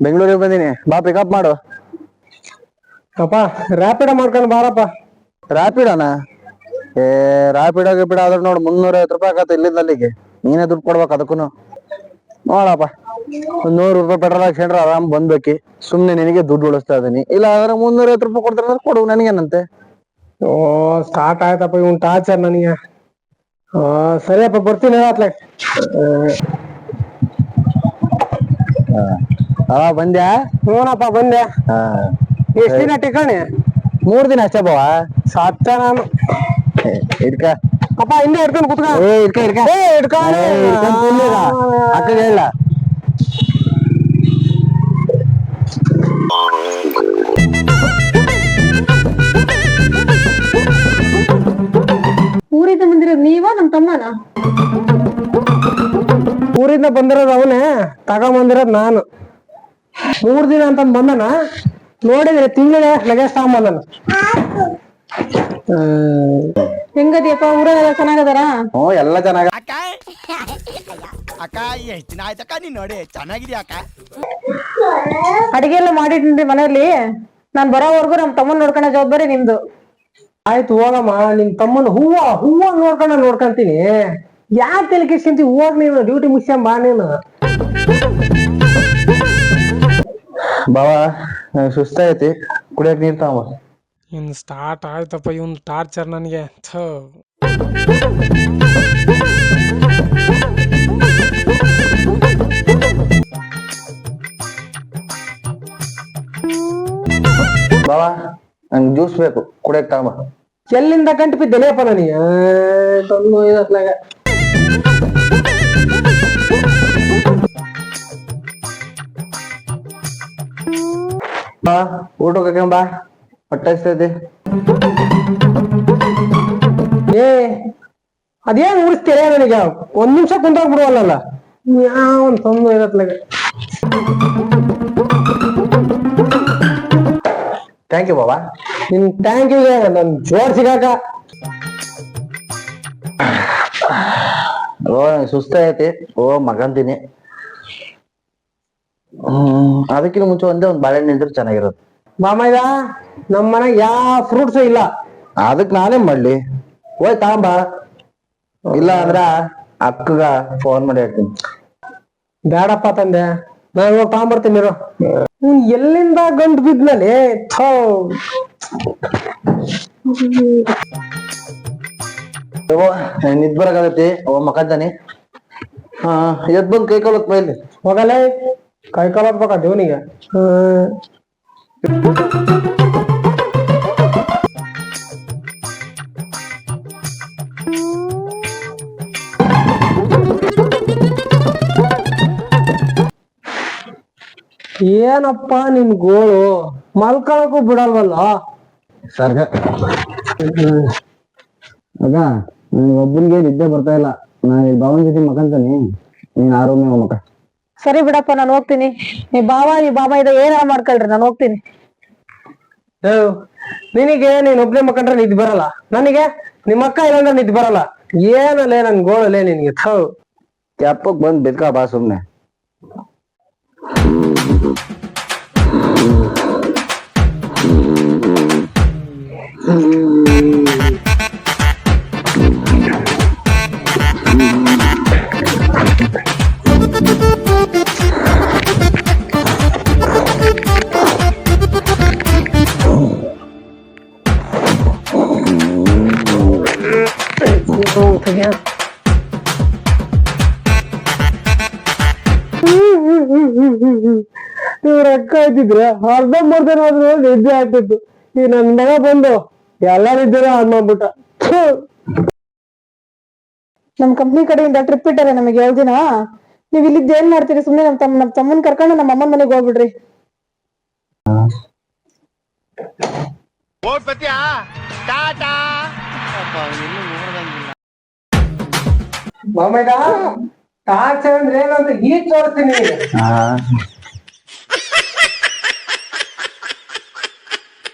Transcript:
ಬೆಂಗಳೂರಿಗೆ ಬಂದೀನಿ. ಬಾ ಪಿಕಪ್ ಮಾಡು. ಅಪ್ಪ ರ್ಯಾಪಿಡ ಮಾಡ್ಕೊಂಡು ಬಾರಪ್ಪ. ರಾಪಿಡನಾ ಏ ರಾಪಿಡ ಗಿಪಿಡ ಆದ್ರೆ ನೋಡು ಮುನ್ನೂರ ಐವತ್ತು ರೂಪಾಯಿ ಆಗತ್ತೆ ಇಲ್ಲಿಂದ ಅಲ್ಲಿಗೆ. ನೀನೇ ದುಡ್ಡು ಕೊಡ್ಬೇಕು ಅದಕ್ಕೂ ನೋಡಪ್ಪ ಒಂದ್ ನೂರು ರೂಪಾಯಿ ಪೆಟ್ರೋಲ್ ಹಾಕ್ಸ್ಕೊಂಡ್ರೆ ಆರಾಮ್ ಬಂದ್ಬೇಕಿ. ಸುಮ್ನೆ ನಿನಗೆ ದುಡ್ಡು ಉಳಿಸ್ತಾ ಇದೀನಿ. ಇಲ್ಲ ಆದ್ರೆ ಮುನ್ನೂರ ಐವತ್ತು ರೂಪಾಯಿ ಕೊಡ್ತಾರೆ ಅಂದ್ರೆ ಕೊಡು ನನಗೇನಂತೆ? ಓ ಸ್ಟಾರ್ಟ್ ಆಯ್ತಪ್ಪ ಇವ್ನ್ ಟಾರ್ಚರ್ ನನಗೆ. ಆ ಸರಿಯಪ್ಪ ಬರ್ತೀನಿ ಹೇಳತ್ಲೆ. ಹಾ ಬಂದ್ಯಾ? ಹ್ಞೂನಪ್ಪ ಬಂದೆ. ಹಾ. ಎಷ್ಟ್ ದಿನ ಟಿಕಣಿ ಮೂರ್ ದಿನ ಅಷ್ಟೇ ಬಾವ. ಸತ್ತ ನಾನು. ಇಡ್ಕ ಅಪ್ಪ ಹಿಂದೆ ಹಿಡ್ಕೊಂಡು ಕುತ್ಕ. ಏ ಇಡ್ಕ ಇಡ್ಕ ಏ. ಏ, ಹಿಡ್ಕೊಂಡ್. ಅಕ್ಕಗ್ ಹೇಳ. ಊರಿಂದ ಬಂದಿರೋದ್ ನೀವ ನಮ್ ತಮ್ಮನ? ಊರಿಂದ ಬಂದಿರೋದು ಅವನೇ ತಗೊಂಬಂದಿರೋದು ನಾನು. ಮೂರ್ ದಿನ ಅಂತ ಬಂದನ ನೋಡಿದ್ರೆ ತಿಂಗಳ ಲಗೇಜ್ ತಗೊಂಬಂದನ ಹೆಂಗದಿಯಪ್ಪ ಊರಲ್ಲ ಚೆನ್ನಾಗದಾರ? ಹ್ಞೂ ಎಲ್ಲ ಚೆನ್ನಾಗ ಅಕ್ಕ! ಅಕ್ಕ ಎಷ್ಟು ದಿನ ಆಯ್ತಕ್ಕ ನೀನ್ ನೋಡಿ ಚೆನ್ನಾಗಿದ್ಯಾ ಅಕ್ಕ? ಅಡಿಗೆ ಎಲ್ಲ ಮಾಡಿಟ್ಟಿನ್ರಿ ಮನೆಯಲ್ಲಿ. ನಾನ್ ಬರೋವರೆಗೂ ನಮ್ ತಮ್ಮನ್ ನೋಡ್ಕೊಂಡ ಜವಾಬ್ದಾರಿ ನಿಮ್ದು. ಆಯ್ತು ಹೋಗಮ್ಮ. ನಿನ್ ತಮ್ಮನ ಹೂವ ಹೂವ ನೋಡ್ಕೊಂಡ ನೋಡ್ಕೊಂತೀನಿ. ಯಾಕೆ ತಲೆ ಕೆಡ್ಸ್ಕೊಂತಿ? ಹೋಗ್ ನೀನು ಡ್ಯೂಟಿ ಮುಗಿಸ್ಯಾಂಬ ಬಾ ನೀನು. ಬಾವ ಸುಸ್ತ ಸುಸ್ತಾಗೈತಿ ಕುಡಿಯಕ್ ನೀರ್ ತಗೊಂಬ ಇನ್ ಸ್ಟಾರ್ಟ್ ಆಯ್ತಪ್ಪ ಇವನ್ ಟಾರ್ಚರ್ ನನಗೆ. ಥೋ. ಬಾವ ನಂಗೆ ಜ್ಯೂಸ್ ಬೇಕು ಕುಡಿಯಕ್ ತಗೊಂಬ ಎಲ್ಲಿಂದ ಗಂಟು ಬಿದ್ದೆಲೆಯಪ್ಪ ನನಗೆ. ಬಾ, ಊಟ ಬಾ. ಹೊಟ್ಟೆ ಏ, ಅದೇನ್ ಉಳಿಸ್ತೀರ ನನಗೆ? ಒಂದ್ ನಿಮಿಷ ಕುಂತಾಗ ಬಿಡುವಲ್ಲ ಯಾವ ತೊಂದ್ರೆ ಇರತ್ಲಾಗ ಥ್ಯಾಂಕ್ ಯು ಬಾಬಾ. ನಿನ್ ಥ್ಯಾಂಕ್ ಯು ನನ್ ಜೋರ್ ಸಿಗಾಕ. ಓ, ಸುಸ್ತಾಗೈತಿ. ಓ ಮಗಂತೀನಿ ಹ್ಮ್ ಅದಕ್ಕಿಂತ ಮುಂಚೆ ಒಂದೇ ಒಂದ್ ಬಾಳೆಹಣ್ಣು ಇದ್ರೆ ಚೆನ್ನಾಗಿರುತ್ತೆ. ಮಾಮಯ್ಯ ನಮ್ ಮನೆಗ್ ಯಾವ ಫ್ರೂಟ್ಸ್ ಇಲ್ಲ. ಅದಕ್ ನಾನೇ ಮಾಡ್ಲಿ. ಹೋಯ್ ತಾಂಬ ಇಲ್ಲ ಅಂದ್ರ ಅಕ್ಕಗ ಫೋನ್ ಮಾಡಿ ಹೇಳ್ತೀನಿ. ಬೇಡಪ್ಪ ತಂದೆ. ನಾನು ಇವಾಗ ತಗೊಂಬರ್ತೀನಿ ಇರು. ಇವ್ನ್ ಎಲ್ಲಿಂದ ಗಂಟು ಬಿದ್ಮೇಲೆ? ಥೋ. ಬರಕಾಗತ್ತಿ ಓ ಮಕ್ಕಂತಾನೆ ಹಾ ಎದ್ ಬಂದ್ ಕೈ ಕಾಲತ್ ಮೈಲಿ ಹೋಗಲೇ. ಕೈ ಕಾಲ ಹಾಕ್ಬೇಕ ದೇವನಿಗೆ ಏನಪ್ಪ ನಿನ್ ಗೋಳು? ಮಲ್ಕೊಳಕ್ಕೂ ಬಿಡಲ್ವಲ್ಲ? ಸರ್ಗ. ನನಗೆ ಒಬ್ಬನಿಗೆ ನಿದ್ದೆ ಬರ್ತಾ ಇಲ್ಲ. ನಾನು ಭಾವನ ಜೊತೆ ಮಕ್ಕಂತಾನೆ. ನೀನ್ ಆರೋಗ್ಯ ಮಕ್ಕ ಮಕ ಸರಿ ಬಿಡಪ್ಪ ನಾನು ಹೋಗ್ತೀನಿ. ನೀ ಬಾವ ನೀ ಬಾಬಾ ಇದ ಏನಾರ ಮಾಡ್ಕೊಳ್ರಿ ನಾನು ಹೋಗ್ತೀನಿ. ನಿನಗೆ ನೀನ್ ಒಬ್ನೇ ಮಕ್ಕಂಡ್ರೆ ನಿದ್ ಬರಲ್ಲ? ನನಗೆ? ನಿಮ್ಮ ಅಕ್ಕ ಇಲ್ಲಾಂದ್ರೆ ನಿದ್ದೆ ಬರಲ್ಲ? ಏನಲ್ಲೇ ನನ್ ಗೋಳಲ್ಲೇ ನಿನ್ಗೆ? ಥೌ. ಕ್ಯಾಪಕ್ ಬಂದ್ ಬಿದ್ಕ ಬಾ ಸುಮ್ನೆ. ಇವ್ರ ಅಕ್ಕ ಇದ್ದಿದ್ರೆ ಅರ್ಧ ಮರ್ಧ ಹೋದ್ರೆ ನಿದ್ದೆ ಆಗ್ತಿತ್ತು. ಈ ನನ್ ಮಗ ಬಂದು ಎಲ್ಲ ನಿದ್ದೆ ಆನ್ ಮಾಡ್ಬಿಟ್ಟ. ನಮ್ ಕಂಪ್ನಿ ಕಡೆಯಿಂದ ಟ್ರಿಪ್ ಇಟ್ಟಾರೆ ನಮಗೆ ಎರಡು ದಿನ. ನೀವ್ ಇಲ್ಲಿದ್ದ ಏನ್ ಮಾಡ್ತೀರಿ? ಸುಮ್ನೆ ನಮ್ ತಮ್ಮ ನಮ್ ತಮ್ಮನ್ ಕರ್ಕೊಂಡು ನಮ್ಮ ಅಮ್ಮನ ಮನೆಗೆ ಹೋಗ್ಬಿಡ್ರಿ. ಹೋಗ್ಬತ್ತೀಯಾ ಟಾಟಾ. ಮಾಮಯ್ಯ ಟಾರ್ಚರ್ ಅಂದ್ರೆ ಏನು ಅಂತ ಈಗ ತೋರಿಸ್ತೀನಿ